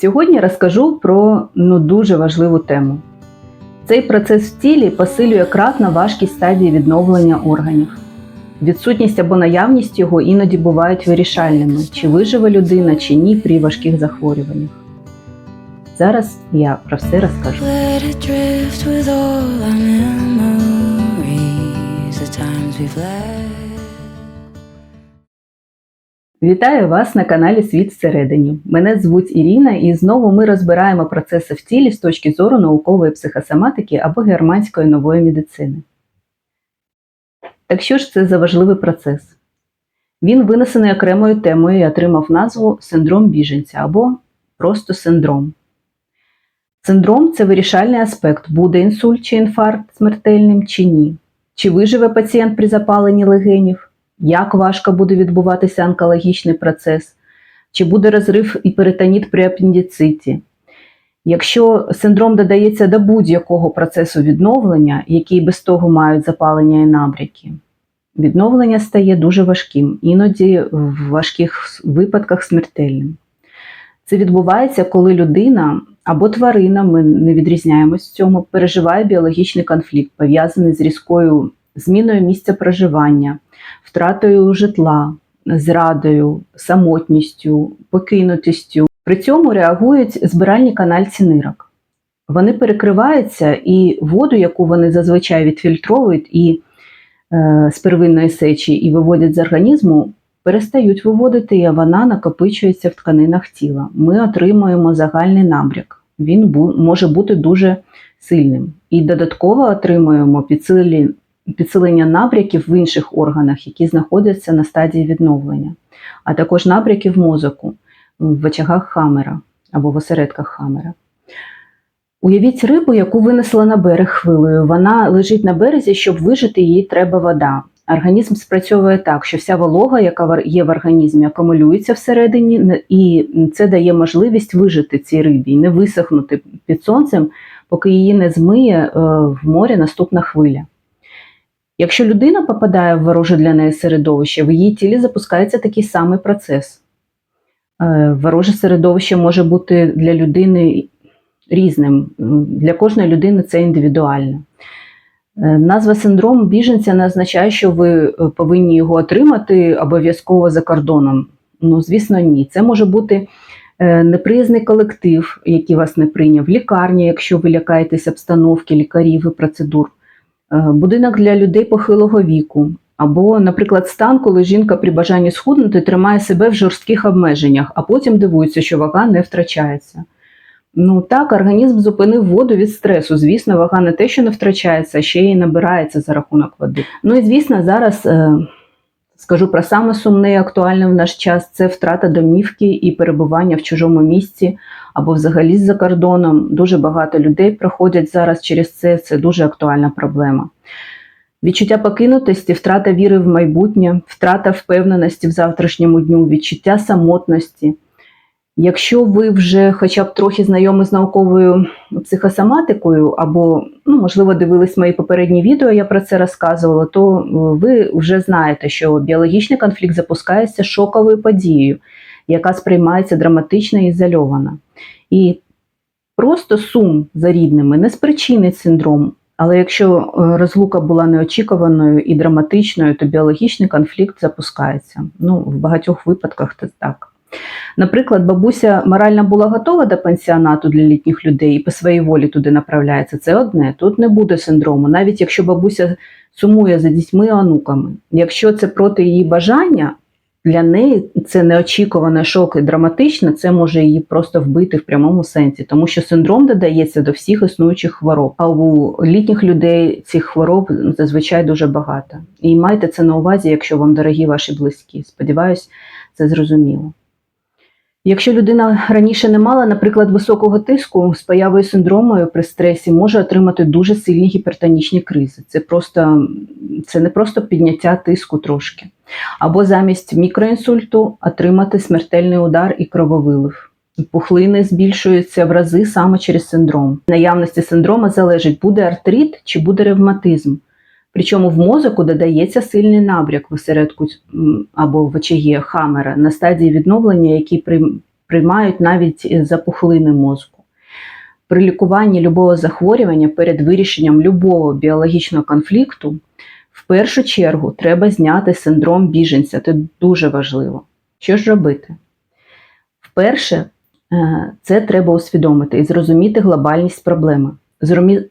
Сьогодні розкажу про ну, дуже важливу тему. Цей процес в тілі посилює кратно важкість стадії відновлення органів. Відсутність або наявність його іноді бувають вирішальними, чи виживе людина, чи ні при важких захворюваннях. Зараз я про все розкажу. Let Вітаю вас на каналі Світ всередині. Мене звуть Ірина, і знову ми розбираємо процеси в тілі з точки зору наукової психосоматики або германської нової медицини. Так що ж це за важливий процес? Він винесений окремою темою і отримав назву синдром біженця або просто синдром. Синдром це вирішальний аспект, буде інсульт чи інфаркт смертельним чи ні. Чи виживе пацієнт при запаленні легенів, як важко буде відбуватися онкологічний процес, чи буде розрив і перитоніт при апендициті. Якщо синдром додається до будь-якого процесу відновлення, які без того мають запалення і набряки, відновлення стає дуже важким, іноді в важких випадках смертельним. Це відбувається, коли людина або тварина, ми не відрізняємось в цьому, переживає біологічний конфлікт, пов'язаний з різкою зміною місця проживання, втратою житла, зрадою, самотністю, покинутістю. При цьому реагують збиральні канальці нирок. Вони перекриваються, і воду, яку вони зазвичай відфільтровують і е, з первинної сечі і виводять з організму, перестають виводити, і вона накопичується в тканинах тіла. Ми отримуємо загальний набряк. Він бу- може бути дуже сильним. І додатково отримуємо підсилі- підсилення набряків в інших органах, які знаходяться на стадії відновлення, а також набряки мозоку, в очагах хамера або в осередках хамера. Уявіть рибу, яку винесли на берег хвилею. Вона лежить на березі, щоб вижити, їй треба вода. Організм спрацьовує так, що вся волога, яка є в організмі, акумулюється всередині, і це дає можливість вижити цій рибі, не висохнути під сонцем, поки її не змиє е, в морі наступна хвиля. Якщо людина попадає в вороже для неї середовище, в її тілі запускається такий самий процес. Е, Вороже середовище може бути для людини різним. Для кожної людини це індивідуально. Е, Назва синдрому біженця не означає, що ви е, повинні його отримати обов'язково за кордоном. Ну, звісно, ні. Це може бути неприязний колектив, який вас не прийняв, лікарня, якщо ви лякаєтесь обстановки, лікарів і процедур, будинок для людей похилого віку. Або, наприклад, стан, коли жінка при бажанні схуднути тримає себе в жорстких обмеженнях, а потім дивується, що вага не втрачається. Ну так, організм зупинив воду від стресу. Звісно, вага не те, що не втрачається, а ще й набирається за рахунок води. Ну і звісно, зараз е, скажу про саме сумне і актуальне в наш час це втрата домівки і перебування в чужому місці або взагалі за кордоном. Дуже багато людей проходять зараз через це. Це дуже актуальна проблема. Відчуття покинутості, втрата віри в майбутнє, втрата впевненості в завтрашньому дню, відчуття самотності. Якщо ви вже хоча б трохи знайомі з науковою психосоматикою, або, ну, можливо, дивились мої попередні відео, я про це розказувала, то е, ви вже знаєте, що біологічний конфлікт запускається шоковою подією, яка сприймається драматично і ізольовано. І просто сум за рідними не спричинить синдром. Але якщо е, розлука була неочікуваною і драматичною, то біологічний конфлікт запускається. Ну, в багатьох випадках це так. Наприклад, бабуся морально була готова до пансіонату для літніх людей і по своїй волі туди направляється. Це одне. Тут не буде синдрому, навіть якщо бабуся сумує за дітьми і онуками. Якщо це проти її бажання, для неї це неочікуваний шок і драматично, це може її просто вбити в прямому сенсі, тому що синдром додається до всіх існуючих хвороб. А у літніх людей цих хвороб зазвичай дуже багато. І майте це на увазі, якщо вам дорогі ваші близькі. Сподіваюсь, це зрозуміло. Якщо людина раніше не мала, наприклад, високого тиску з появою синдрому при стресі може отримати дуже сильні гіпертонічні кризи. Це просто це не просто підняття тиску трошки. Або замість мікроінсульту отримати смертельний удар і крововилив. Пухлини збільшуються в рази саме через синдром. Наявності синдрома залежить, буде артрит чи буде ревматизм. Причому в мозоку додається сильний набряк в осередку або в очагі хамера на стадії відновлення, при- приймають навіть е, запухлини мозку. При лікуванні любого захворювання перед вирішенням любого біологічного конфлікту в першу чергу треба зняти синдром біженця. Це дуже важливо. Що ж робити? Вперше, е, це треба усвідомити і зрозуміти глобальність проблеми.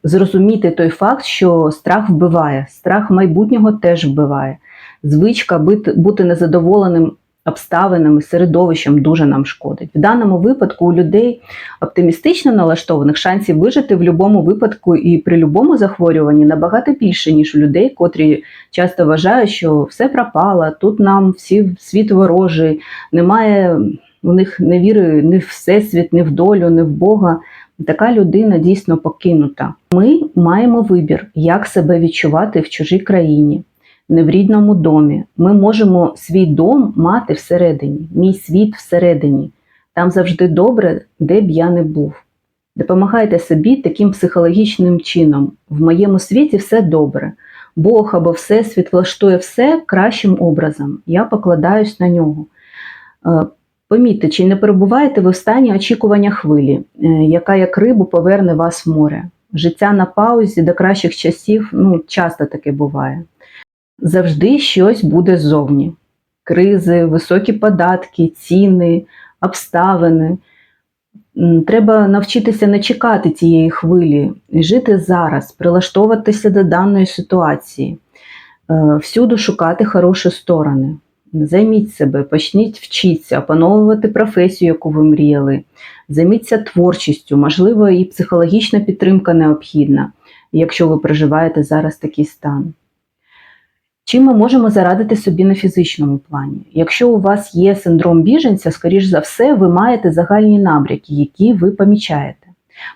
Зрозуміти той факт, що страх вбиває, страх майбутнього теж вбиває. Звичка бути незадоволеним обставинами, середовищем дуже нам шкодить. В даному випадку у людей оптимістично налаштованих шансів вижити в будь-якому випадку і при будь-якому захворюванні набагато більше, ніж у людей, котрі часто вважають, що все пропало, тут нам всі світ ворожий, немає у них не віри ні в всесвіт, ні в долю, ні в Бога. Така людина дійсно покинута. Ми маємо вибір, як себе відчувати в чужій країні, не в рідному домі. Ми можемо свій дом мати всередині, мій світ всередині. Там завжди добре, де б я не був. Допомагайте собі таким психологічним чином. В моєму світі все добре. Бог або Всесвіт влаштує все кращим образом. Я покладаюсь на нього. Помітьте, чи не перебуваєте ви в стані очікування хвилі, е, яка як рибу поверне вас в море. Життя на паузі до кращих часів ну, часто таке буває. Завжди щось буде ззовні. Кризи, високі податки, ціни, обставини. Треба навчитися не чекати цієї хвилі, жити зараз, прилаштовуватися до даної ситуації, Е, всюди шукати хороші сторони. Займіть себе, почніть вчитися, опановувати професію, яку ви мріяли. Займіться творчістю, можливо, і психологічна підтримка необхідна, якщо ви проживаєте зараз такий стан. Чим ми можемо зарадити собі на фізичному плані? Якщо у вас є синдром біженця, скоріш за все, ви маєте загальні набряки, які ви помічаєте.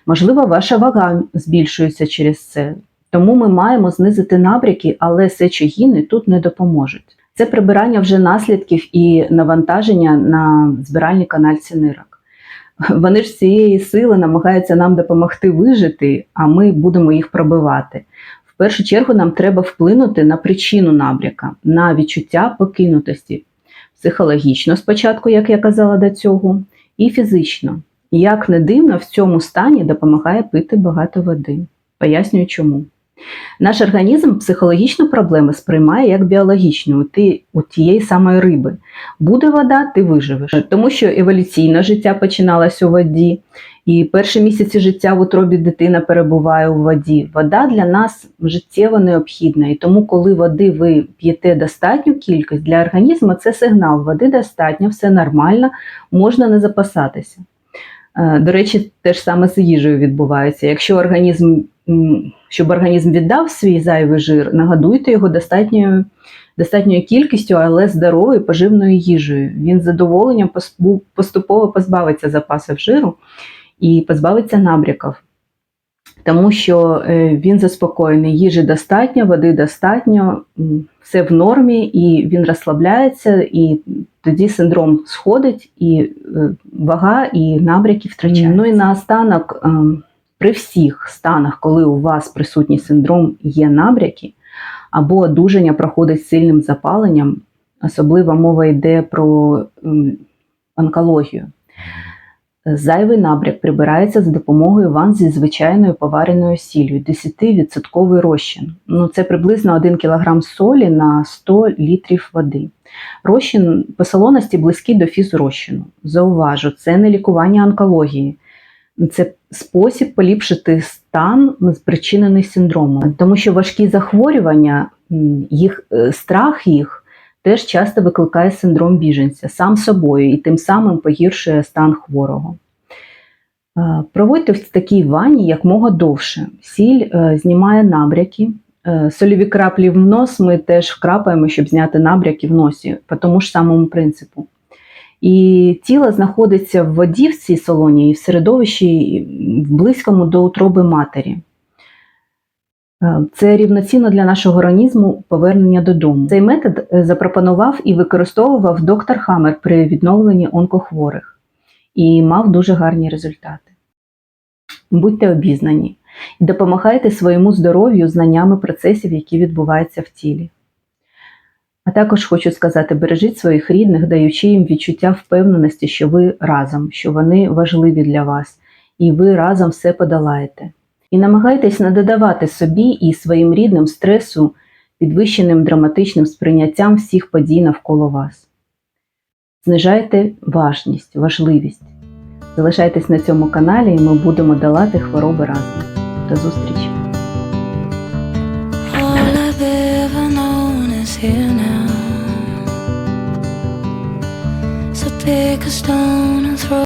Можливо, ваша вага збільшується через це, тому ми маємо знизити набряки, але сечогіни тут не допоможуть. Це прибирання вже наслідків і навантаження на збиральні канальці нирок. Вони ж з цієї сили намагаються нам допомогти вижити, а ми будемо їх пробивати. В першу чергу нам треба вплинути на причину набряка, на відчуття покинутості. Психологічно спочатку, як я казала до цього, і фізично. Як не дивно, в цьому стані допомагає пити багато води. Пояснюю чому. Наш організм психологічну проблему сприймає як біологічну ти, у тієї самої риби. Буде вода, ти виживеш. Тому що еволюційне життя починалось у воді, і перші місяці життя в утробі дитина перебуває у воді. Вода для нас життєво необхідна, і тому, коли води ви п'єте достатню кількість для організму, це сигнал. Води достатньо, все нормально, можна не запасатися. Е, До речі, те ж саме з їжею відбувається. Якщо організм, щоб організм віддав свій зайвий жир, нагодуйте його достатньою, достатньою кількістю, але здоровою поживною їжею. Він з задоволенням поступово позбавиться запасів жиру і позбавиться набряків. Тому що е, він заспокоєний, їжі достатньо, води достатньо, все в нормі, і він розслабляється, і тоді синдром сходить, і е, вага і набряки втрачаються. Ну і наостанок, е, при всіх станах, коли у вас присутній синдром, є набряки, або одужання проходить сильним запаленням, особливо мова йде про онкологію. Зайвий набряк прибирається за допомогою ванн зі звичайною повареною сіллю, 10% розчин. Ну, це приблизно 1 кг солі на 100 літрів води. Розчин по солоності близький до фізрозчину. Зауважу, це не лікування онкології. Це спосіб поліпшити стан, спричинений синдромом. Тому що важкі захворювання, їх, е, страх їх теж часто викликає синдром біженця сам собою і тим самим погіршує стан хворого. Е, Проводьте в такій ванні якмога довше. Сіль е, знімає набряки. Сольові краплі в нос ми теж вкрапаємо, щоб зняти набряки в носі, по тому ж самому принципу. І тіло знаходиться в воді в цій солоні і в середовищі в близькому до утроби матері. Е, Це рівноцінно для нашого організму повернення додому. Цей метод е, запропонував і використовував доктор Хаммер при відновленні онкохворих і мав дуже гарні результати. Будьте обізнані і допомагайте своєму здоров'ю знаннями процесів, які відбуваються в тілі. А також хочу сказати, бережіть своїх рідних, даючи їм відчуття впевненості, що ви разом, що вони важливі для вас, і ви разом все подолаєте. І намагайтесь не додавати собі і своїм рідним стресу підвищеним драматичним сприйняттям всіх подій навколо вас. Знижайте важність, важливість. Залишайтесь на цьому каналі, і ми будемо долати хвороби разом. До зустрічі! Pick a stone and throw.